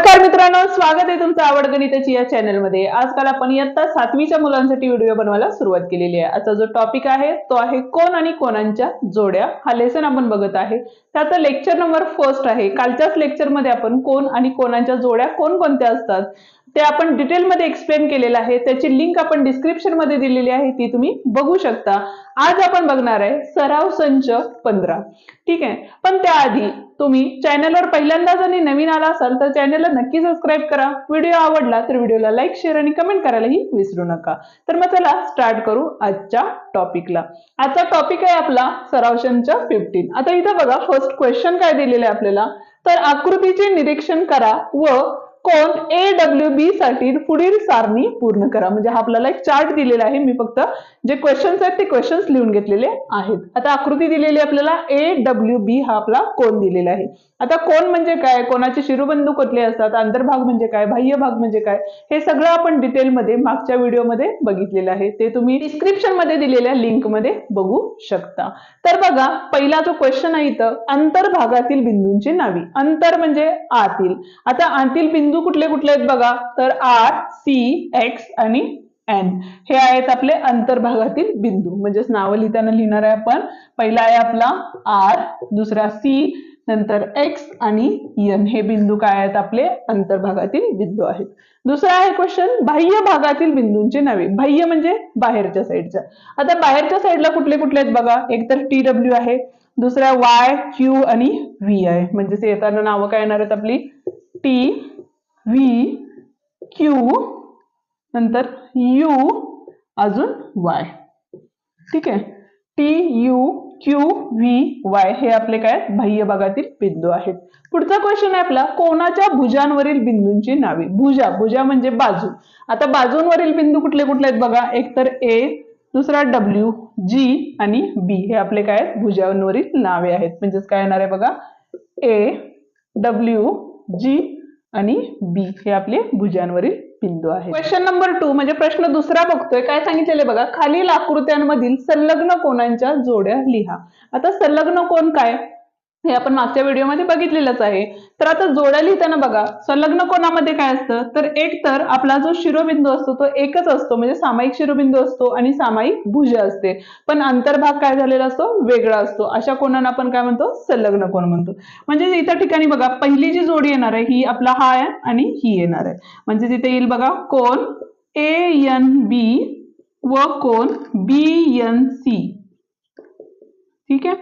नमस्कार मित्रांनो स्वागत आहे तुमचं आवड गणिताची या चॅनलमध्ये. आजकाल आपण इयत्ता सातवीच्या मुलांसाठी व्हिडिओ बनवायला सुरुवात केलेली आहे. आजचा जो टॉपिक आहे तो आहे कोण आणि कोणांच्या जोड्या. हा लेसन आपण बघत आहे. त्याचा लेक्चर नंबर फर्स्ट आहे. कालच्याच लेक्चरमध्ये आपण कोण आणि कोणांच्या जोड्या कोणकोणत्या असतात? ते आपण डिटेलमध्ये एक्सप्लेन केलेलं आहे. त्याची लिंक आपण डिस्क्रिप्शनमध्ये दिलेली आहे ती तुम्ही बघू शकता. आज आपण बघणार आहे सराव संच पंधरा. ठीक आहे? पण त्याआधी तुम्ही चॅनलवर पहिल्यांदा जर नवीन आला असाल तर चॅनलला नक्की सबस्क्राईब करा. व्हिडिओ आवडला तर व्हिडिओला लाईक शेअर आणि कमेंट करायलाही विसरू नका. तर मग चला स्टार्ट करू आजच्या टॉपिकला आजचा टॉपिक आहे आपला सराव संच फिफ्टीन आता इथं बघा फर्स्ट क्वेश्चन काय दिलेलं आहे आपल्याला? तर आकृतीचे निरीक्षण करा व कोण? ए डब्ल्यू बी साठी पुढील सारणी पूर्ण करा. म्हणजे हा आपल्याला एक चार्ट दिलेला आहे. मी फक्त जे क्वेश्चन्स आहेत ते क्वेश्चन्स लिहून घेतलेले आहेत. आता आकृती दिलेली आपल्याला. ए डब्ल्यू बी हा आपला कोण दिलेला आहे. आता कोण म्हणजे काय? कोणाचे शिरोबंधू कुठले असतात? अंतर्भाग म्हणजे काय? बाह्य भाग म्हणजे काय? हे सगळं आपण डिटेलमध्ये मागच्या व्हिडिओमध्ये बघितलेलं आहे. ते तुम्ही डिस्क्रिप्शनमध्ये दिलेल्या लिंकमध्ये बघू शकता. तर बघा पहिला जो क्वेश्चन आहे इथं अंतर्भागातील बिंदूंची नावी. अंतर म्हणजे आतील. आता आतील बिंदू कुठले कुठले आहेत बघा? तर आर सी एक्स आणि एन हे आहेत आपले अंतर्भागातील बिंदू. म्हणजेच नावं लिहिताना लिहिणार आहे आपण. पहिला आहे आपला आर दुसरा सी नंतर एक्स आणि एन हे बिंदू काय आहेत? आपले अंतर्भागातील बिंदू आहेत. दुसरा आहे क्वेश्चन बाह्य भागातील बिंदूंची नावे. बाह्य म्हणजे बाहेरच्या साईडच्या आता बाहेरच्या साईडला कुठले कुठले आहेत बघा? एक तर टी डब्ल्यू आहे. दुसरा वाय क्यू आणि व्ही आहे. म्हणजे येताना नावं काय येणार आहेत आपली? टी व्ही क्यू नंतर यू अजून वाय ठीक आहे? T U Q V Y हे आपले काय? बाह्य भागातील बिंदू आहेत. पुढचा क्वेश्चन आहे आपला कोणाच्या भुजांवरील बिंदूंची नावे? भुजा भुजा म्हणजे बाजू. आता बाजूंवरील बिंदू कुठले कुठले आहेत बघा? एक तर ए दुसरा डब्ल्यू जी आणि बी हे आपले काय आहेत? भुजांवरील नावे आहेत. म्हणजेच काय येणार आहे बघा? ए डब्ल्यू जी आणि बी हे आपले भुजांवरील बिंदू आहे क्वेश्चन नंबर टू म्हणजे प्रश्न दुसरा बघतोय. काय सांगितलेले बघा? खालील आकृत्यांमधील संलग्न कोणांच्या जोड्या लिहा. आता संलग्न कोण काय? हे आपण मागच्या व्हिडिओमध्ये बघितलेलंच आहे. तर आता जोड्या लिहिताना बघा संलग्न कोणामध्ये काय असतं? तर एक तर आपला जो शिरोबिंदू असतो तो एकच असतो. म्हणजे सामायिक शिरोबिंदू असतो आणि सामायिक भुजा असते. पण अंतर्भाग काय झालेला असतो? वेगळा असतो. अशा कोणाला आपण काय म्हणतो? संलग्न कोण म्हणतो. म्हणजे इतर ठिकाणी बघा पहिली जी जोडी येणार आहे ही आपला हा आहे आणि ही येणार आहे. म्हणजे तिथे येईल बघा कोण ए एन बी व कोण बी एन सी ठीक आहे?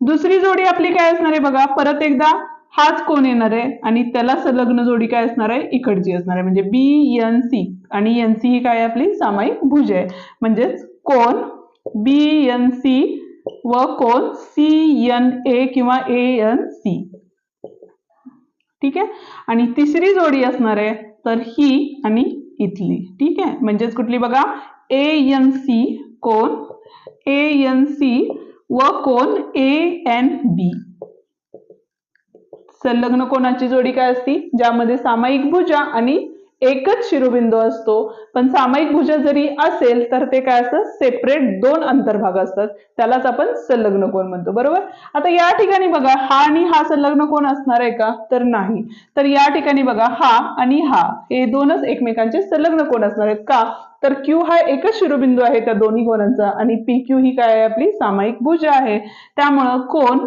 दुसरी जोडी आपली काय असणार आहे बघा? परत एकदा हाच कोण येणार आहे? आणि त्याला संलग्न जोडी काय असणार आहे? इकडची असणार आहे. म्हणजे बी एन सी आणि एन सी ही काय आपली? सामायिक भुज आहे. म्हणजेच कोण? बी एन सी व कोण? सी एन ए किंवा ए एन सी ठीक आहे? आणि तिसरी जोडी असणार आहे तर ही आणि इथली. ठीक आहे? म्हणजेच कुठली बघा? ए एन सी कोण? ए एन सी व कोण? ए एन बी संलग्न कोणाची जोडी काय असती? ज्यामध्ये सामायिक भुजा आणि एकच शिरोबिंदू असतो. पण सामायिक भुजा जरी असेल तर ते काय असतं सेपरेट दोन अंतर्भाग असतात. त्यालाच आपण संलग्न कोण म्हणतो बरोबर? आता या ठिकाणी बघा हा आणि हा संलग्न कोण असणार आहे का? तर नाही. तर या ठिकाणी बघा हा आणि हा. हे दोनच एकमेकांचे संलग्न कोण असणार आहेत? का? तर क्यू हा एकच शिरोबिंदू आहे त्या दोन्ही कोणांचा आणि पी क्यू ही काय आहे आपली? सामायिक भुजा आहे. त्यामुळं कोण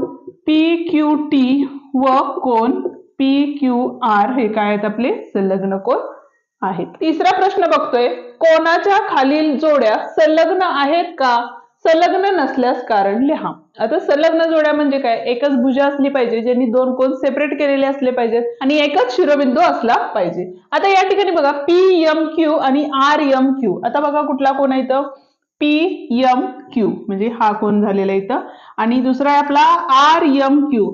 पी क्यू टी व कोण पी क्यू आर हे काय आहेत आपले? संलग्न कोण आहेत. तिसरा प्रश्न बघतोय. कोणाच्या खालील जोड्या संलग्न आहेत का? संलग्न नसल्यास कारण लिहा. आता संलग्न जोड्या म्हणजे काय? एकच भुजा असली पाहिजे ज्यांनी दोन कोण सेपरेट केलेले असले पाहिजेत आणि एकच शिरोबिंदू असला पाहिजे. आता या ठिकाणी बघा पी एम क्यू आणि आर एम क्यू आता बघा कुठला कोण आहे इथं? पी एम क्यू म्हणजे हा कोण झालेला इथं. आणि दुसरा आहे आपला आर एम क्यू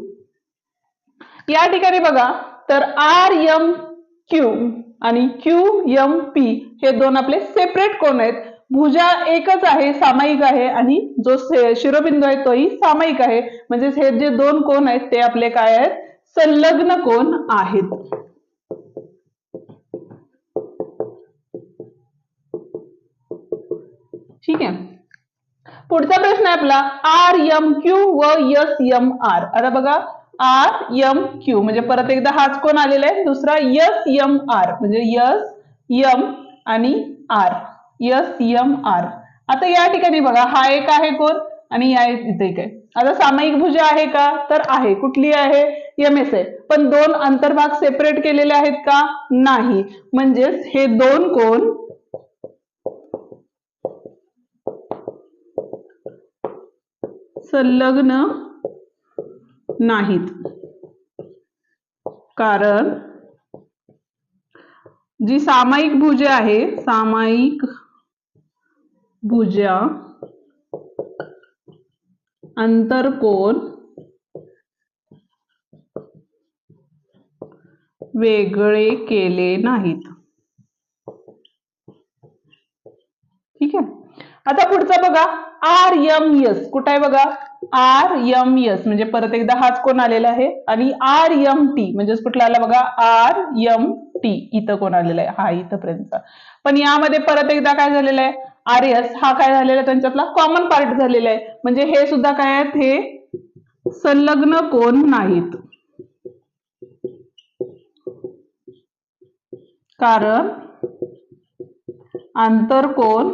या ठिकाणी बघा तर आर एम क्यू आणि क्यू एम पी हे दोन आपले सेपरेट कोण आहेत? भुजा एकच आहे सामायिक आहे आणि जो शिरोबिंदू आहे तोही सामायिक आहे. म्हणजे हे जे दोन कोण आहेत ते आपले काय आहेत? संलग्न कोण आहेत? ठीक आहे. पुढचा प्रश्न आहे आपला. आर एम क्यू व एस एम आर आता बघा. आर एम क्यू म्हणजे परत एकदा हाच कोण आलेला आहे? दुसरा यस एम आर म्हणजे यस यम आणि आर एस एम आर आता या ठिकाणी बघा हा एक आहे कोण? आणि या इथे एक आहे. आता सामायिक भुजा आहे का? तर आहे. कुठली आहे? एम एस आहे पण दोन अंतर्भाग सेपरेट केलेले आहेत का? नाही. म्हणजेच हे दोन कोण? संलग्न नाहीत. कारण जी सामायिक भुजे आहे सामायिक भुजा अंतरकोन वेगळे केले नाहीत. ठीक आहे? आता पुढचा बघा. R M S. कुठं आहे बघा? R M S. म्हणजे परत एकदा हाच कोण आलेला आहे? आणि आर एम टी. म्हणजेच कुठला आला बघा? R M T. इथं कोण आलेला आहे? हा इथंपर्यंतचा पण यामध्ये परत एकदा काय झालेलं आहे? आर हा काय झालेला आहे? त्यांच्यातला कॉमन पार्ट झालेला आहे. म्हणजे हे सुद्धा काय आहेत? हे संलग्न कोण नाहीत. कारण आंतरकोन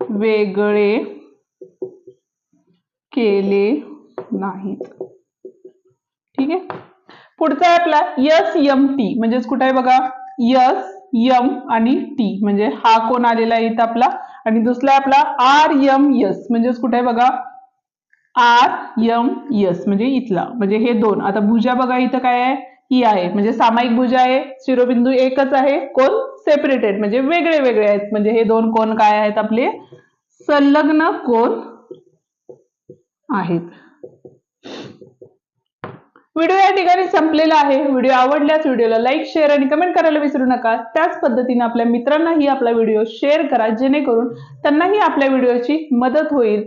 वेगळे केले नाहीत. ठीक आहे? पुढचा आहे आपला यस यम टी. म्हणजेच कुठे आहे बघा? यस यम आणि टी. म्हणजे हा कोण आलेला आहे इथं आपला? आणि दुसरा आहे आपला आर यम यस. म्हणजेच कुठे आहे बघा? R M S. म्हणजे इथला. म्हणजे हे दोन. आता भुजा बघा इथं काय आहे? ही आहे. म्हणजे सामायिक भुजा आहे. शिरोबिंदू एकच आहे. कोण? सेपरेटेड म्हणजे वेगळे वेगळे आहेत. म्हणजे हे दोन कोण काय आहेत आपले? संलग्न कोण आहेत? व्हिडिओ या ठिकाणी संपलेला आहे. व्हिडिओ आवडल्यास व्हिडिओला लाईक शेअर आणि कमेंट करायला विसरू नका. त्याच पद्धतीने आपल्या मित्रांनाही आपला व्हिडिओ शेअर करा जेणेकरून त्यांनाही आपल्या व्हिडिओची मदत होईल.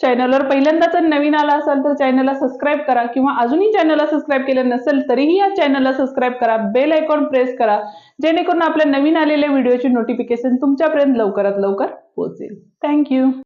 चॅनलवर पहिल्यांदा जर नवीन आला असाल तर चॅनलला सबस्क्राईब करा किंवा अजूनही चॅनलला सबस्क्राईब केलं नसेल तरीही या चॅनलला सबस्क्राईब करा. बेल आयकॉन प्रेस करा. जेणेकरून आपल्या नवीन आलेल्या व्हिडिओची नोटिफिकेशन तुमच्यापर्यंत लवकरात लवकर पोहोचेल. थँक्यू